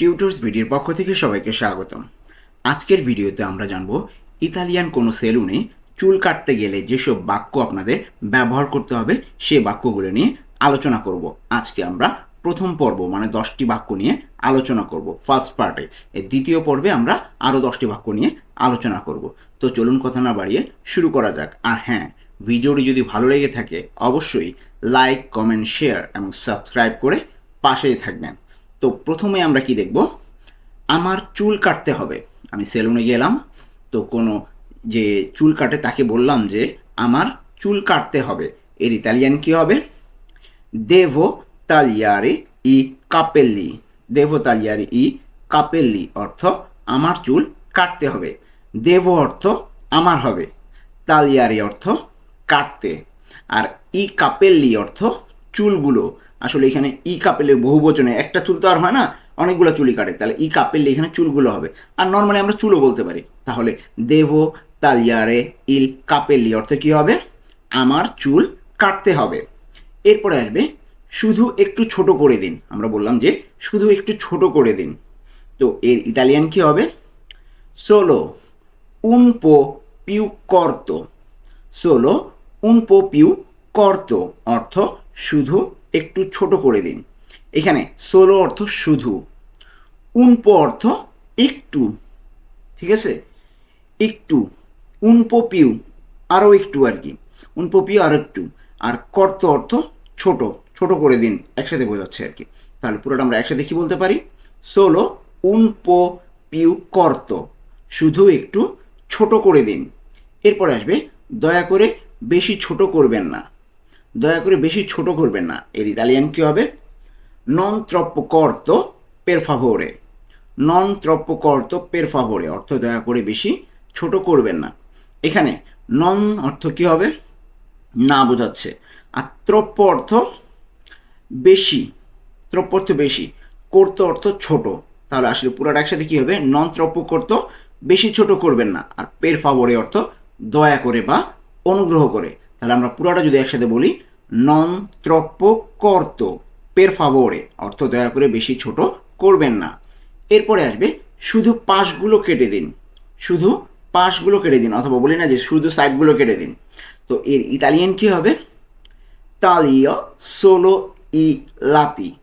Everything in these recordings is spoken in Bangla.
টিউটর্স ভিডিওর পক্ষ থেকে সবাইকে স্বাগতম। আজকের ভিডিওতে আমরা জানব, ইতালিয়ান কোনো সেলুনে চুল কাটতে গেলে যেসব বাক্য আপনাদের ব্যবহার করতে হবে, সে বাক্যগুলো নিয়ে আলোচনা করব। আজকে আমরা প্রথম পর্ব মানে দশটি বাক্য নিয়ে আলোচনা করব। ফার্স্ট পার্টে, এর দ্বিতীয় পর্বে আমরা আরও দশটি বাক্য নিয়ে আলোচনা করব। তো চলুন কথা না বাড়িয়ে শুরু করা যাক। আর হ্যাঁ ভিডিওটি যদি ভালো লেগে থাকে, অবশ্যই লাইক, কমেন্ট, শেয়ার এবং সাবস্ক্রাইব করে পাশেই থাকবেন। তো প্রথমে আমরা কি দেখব? আমার চুল কাটতে হবে। আমি সেলুনে গেলাম, তো কোনো যে চুল কাটে তাকে বললাম যে, আমার চুল কাটতে হবে। এর ইতালিয়ান কি হবে? দেভো তালিয়ারে ই কাপেল্লি দেভো তালিয়ারে ই কাপেল্লি অর্থ, আমার চুল কাটতে হবে। দেভো অর্থ, আমার হবে। তালিয়ারি অর্থ, কাটতে। আর ই কাপেল্লি অর্থ, চুলগুলো। আসলে এখানে ই কাপেলে বহু বচনে, একটা চুল তো আর হয় না, অনেকগুলো চুলই কাটে। তাহলে ই কাপেল্লি এখানে চুলগুলো হবে। আর নর্মালি আমরা চুলও বলতে পারি। তাহলে দেভো তালিয়ারে, ইল কাপেল্লি অর্থ কী হবে? আমার চুল কাটতে হবে। এরপরে আসবে, শুধু একটু ছোট করে দিন। আমরা বললাম যে শুধু একটু ছোট করে দিন। তো এর ইতালিয়ান কি হবে? সোলো un po più corto সোলো un po più corto অর্থ শুধু একটু ছোট করে দিন। এখানে সোলো অর্থ শুধু po অর্থ একটু, ঠিক আছে? একটু più আরও একটু আর কি più আরও একটু, আর কর্ত অর্থ ছোট ছোট করে দিন, একসাথে বোঝাচ্ছে আর কি। তাহলে পুরোটা আমরা একসাথে কি বলতে পারি? সোলো un পিউ কর্ত, শুধু একটু ছোট করে দিন। এরপরে আসবে, দয়া করে বেশি ছোট করবেন না। দয়া করে বেশি ছোট করবেন না। এর ইতালিয়ান কী হবে? নন troppo corto per নন troppo corto per অর্থ দয়া করে বেশি ছোট করবেন না। এখানে নন অর্থ কী হবে? না বোঝাচ্ছে। আর ত্রপ্য অর্থ বেশি ত্রপ্য অর্থ বেশি করতো অর্থ ছোট। তাহলে আসলে পুরোটা একসাথে কী হবে? নন ত্রপ্য করতো বেশি ছোট করবেন না। আর পের ফাভরে অর্থ দয়া করে বা অনুগ্রহ করে। তাহলে আমরা পুরোটা যদি একসাথে বলি নন ত্রপ্য কর্ত পের ফাভরে অর্থ দয়া করে বেশি ছোট করবেন না। এরপরে আসবে, শুধু পাশগুলো কেটে দিন। শুধু পাশগুলো কেটে দিন, অথবা বলি না যে শুধু সাইডগুলো কেটে দিন। তো এর ইতালিয়ান কী হবে? তালিয় সোলো ই লাতি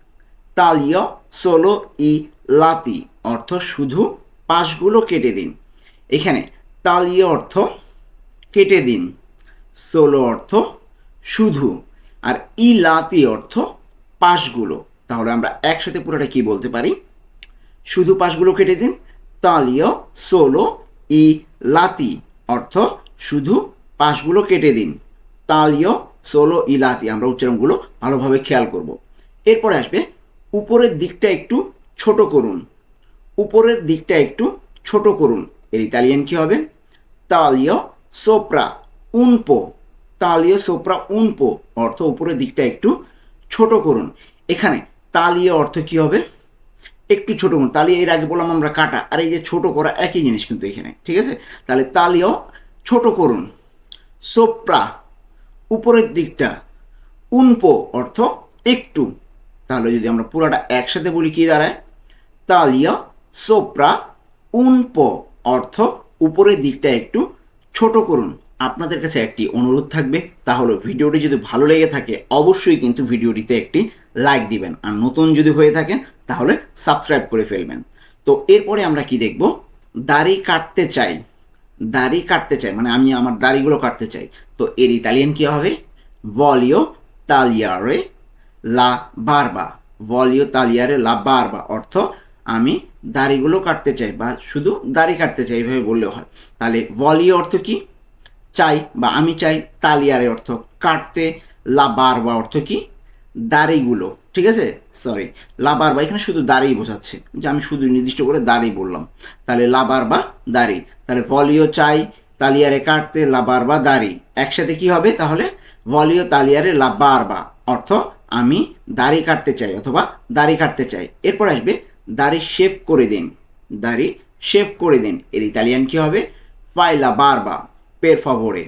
তালিয় সোলো ই লাতি অর্থ শুধু পাশগুলো কেটে দিন। এখানে তালিয় অর্থ কেটে দিন। সোলো অর্থ শুধু আর ই লাতি অর্থ পাশগুলো তাহলে আমরা একসাথে পুরোটা কি বলতে পারি? শুধু পাশগুলো কেটে দিন। তালিয় সোলো ই লাতি অর্থ শুধু পাশগুলো কেটে দিন। তালিয় সোলো ই লাতি আমরা উচ্চারণগুলো ভালোভাবে খেয়াল করব। এরপরে আসবে উপরের দিকটা একটু ছোট করুন। উপরের দিকটা একটু ছোট করুন। এর ইতালিয়ান কি হবে? তালিয়, সোপ্রা উনপো, তালিয় সোপ্রা উনপো অর্থ উপরের দিকটা একটু ছোট করুন। এখানে তালিয় অর্থ কি হবে? একটু ছোট করুন। তালিয়ে এর আগে বললাম আমরা কাটা। আর এই যে ছোট করা একই জিনিস কিন্তু এখানে, ঠিক আছে? তাহলে তালিয় ছোট করুন। সোপ্রা, উপরের দিকটা উনপো অর্থ একটু। তাহলে যদি আমরা পুরাটা একসাথে বলি কি দাঁড়ায়? তালিয়া সোপ্রা উনপো অর্থ উপরের দিকটা একটু ছোট করুন। আপনাদের কাছে একটি অনুরোধ থাকবে তাহলে ভিডিওটি যদি ভালো লেগে থাকে, অবশ্যই কিন্তু ভিডিওটিতে একটি লাইক দিবেন। আর নতুন যদি হয়ে থাকেন, তাহলে সাবস্ক্রাইব করে ফেলবেন। তো এরপরে আমরা কি দেখব? দাড়ি কাটতে চাই। দাড়ি কাটতে চাই মানে আমি আমার দাড়িগুলো কাটতে চাই। তো এর ইতালিয়ান কী হবে? ভলিও তালিয়ারে লা বারবা ভলিও তালিয়ারে লা বারবা অর্থ আমি দাড়িগুলো কাটতে চাই, বা শুধু দাড়ি কাটতে চাই, এইভাবে বললেও হয়। তাহলে ভলিও অর্থ কি? চাই বা আমি চাই তালিয়ারে অর্থ কাটতে লা বারবা অর্থ কি? দাড়িগুলো, ঠিক আছে? সরি লাবার বা এখানে শুধু দাড়ি বোঝাচ্ছে। যে আমি শুধু নির্দিষ্ট করে দাড়ি বললাম। তাহলে লাবার বা দাড়ি। তাহলে ভলিও চাই, তালিয়ারে কাটতে, লাবার বা দাড়ি। একসাথে কি হবে? তাহলে ভলিও তালিয়ারে লাবার বা। অর্থ আমি দাড়ি কাটতে চাই অথবা দাড়ি কাটতে চাই। এরপর আসবে দাড়ি শেভ করে দিন। দাড়ি শেভ করে দিন। এর ইতালিয়ান কি হবে? ফাইলা বারবা পের ফাভোরে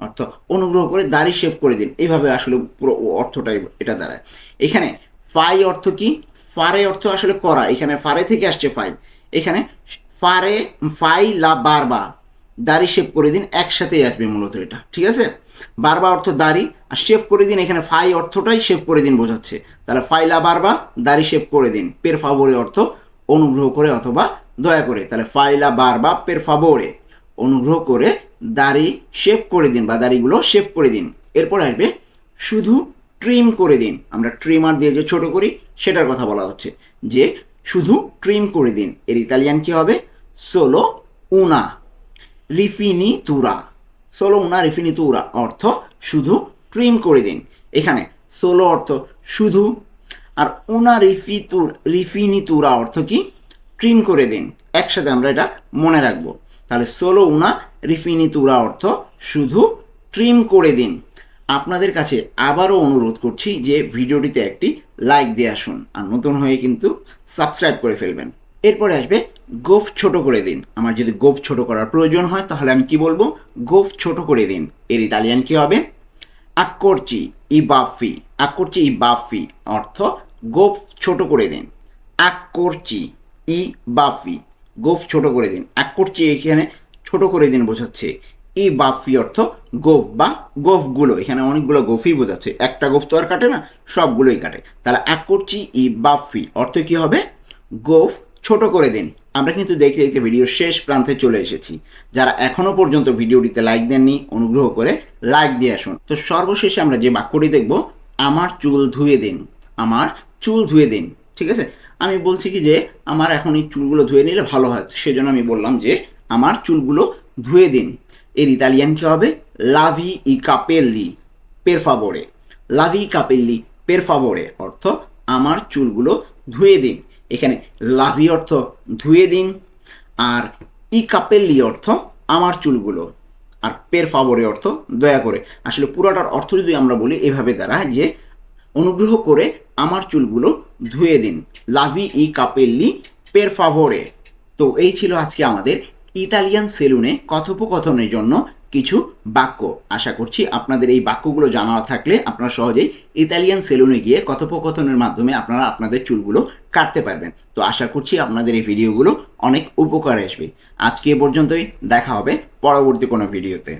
অর্থ অনুগ্রহ করে দাড়ি শেভ করে দিন। এইভাবে আসলে পুরো অর্থটাই এটা দাঁড়ায়। এখানে ফাই অর্থ কি? ফারে অর্থ আসলে করা। এখানে ফারে থেকে আসছে ফাই এখানে ফারে ফাই লা বারবা দাড়ি শেভ করে দিন, একসাথেই আসবে মূলত এটা। ঠিক আছে? বারবা অর্থ দাড়ি, আর শেভ করে দিন, এখানে ফাই অর্থটাই শেভ করে দিন বোঝাচ্ছে। তাহলে ফাই ফাইলা বারবা দাড়ি শেভ করে দিন। পের ফাভোরে অর্থ অনুগ্রহ করে অথবা দয়া করে। তাহলে ফাইলা বারবা পের ফাভোরে অনুগ্রহ করে দাড়ি শেভ করে দিন বা দাড়িগুলো শেভ করে দিন। এরপর আসবে শুধু ট্রিম করে দিন। আমরা ট্রিমার দিয়ে যে ছোট করি, সেটার কথা বলা হচ্ছে। যে শুধু ট্রিম করে দিন। এর ইতালিয়ান কি হবে? সোলো উনা রিফিনি তুরা সোলো উনা রিফিনি তুরা অর্থ শুধু ট্রিম করে দিন। এখানে সোলো অর্থ শুধু। আর উনা রিফি তুর রিফিনি তুরা অর্থ কি? ট্রিম করে দিন। একসাথে আমরা এটা মনে রাখব। তাহলে সোলো উনা রিফিনি তুরা অর্থ শুধু ট্রিম করে দিন। আপনাদের কাছে আবারও অনুরোধ করছি যে ভিডিওটিতে একটি লাইক দিয়ে আসুন আর নতুন হয়ে কিন্তু সাবস্ক্রাইব করে ফেলবেন। এরপরে আসবে গোফ ছোট করে দিন। আমার যদি গোফ ছোট করার প্রয়োজন হয় তাহলে আমি কি বলব? গোফ ছোট করে দিন। এর ইতালিয়ান কি হবে? আক্করচি ই বাফি আক্করচি ই বাফি অর্থ গোফ ছোট করে দিন। আক্করচি ই বাফি গোফ ছোট করে দিন। আক্করচি এখানে ছোট করে দিন বোঝাচ্ছে। ই বাফি অর্থ গোফ বা গোফগুলো। এখানে অনেকগুলো গোফই বোঝাচ্ছে। একটা গোফ তো আর কাটে না, সবগুলোই কাটে। তাহলে এক করছি ই বাফি অর্থ কি হবে? গোফ ছোট করে দিন। আমরা কিন্তু দেখতে দেখতে ভিডিওর শেষ প্রান্তে চলে এসেছি। যারা এখনও পর্যন্ত ভিডিওটিতে লাইক দেননি, অনুগ্রহ করে লাইক দিয়ে আসুন। তো সর্বশেষে আমরা যে বাক্যটি দেখব, আমার চুল ধুয়ে দিন। আমার চুল ধুয়ে দিন। ঠিক আছে? আমি বলছি কি যে, আমার এখন এই চুলগুলো ধুয়ে নিলে ভালো হয়। সেজন্য আমি বললাম যে আমার চুলগুলো ধুয়ে দিন। এর ইতালিয়ান কি হবে? লাভি ই কাপেল্লি পের ফাবোরে লাভি কাপেল্লি পের ফাবোরে অর্থ আমার চুলগুলো ধুয়ে দিন। এখানে লাভি অর্থ ধুয়ে দিন আর ই কাপেল্লি অর্থ আমার চুলগুলো। আর পের ফাবোরে অর্থ দয়া করে। আসলে পুরোটার অর্থ যদি আমরা বলি এভাবে দাঁড়ায় যে অনুগ্রহ করে আমার চুলগুলো ধুয়ে দিন। লাভি ই কাপেল্লি পের ফাভোরে তো এই ছিল আজকে আমাদের ইতালিয়ান সেলুনে কথোপকথনের জন্য কিছু বাক্য। আশা করছি আপনাদের এই বাক্যগুলো জানা থাকলে আপনারা সহজেই ইতালিয়ান সেলুনে গিয়ে কথোপকথনের মাধ্যমে আপনারা আপনাদের চুলগুলো কাটতে পারবেন। তো আশা করছি আপনাদের এই ভিডিওগুলো অনেক উপকার আসবে। আজকে এ পর্যন্তই। দেখা হবে পরবর্তী কোনো ভিডিওতে।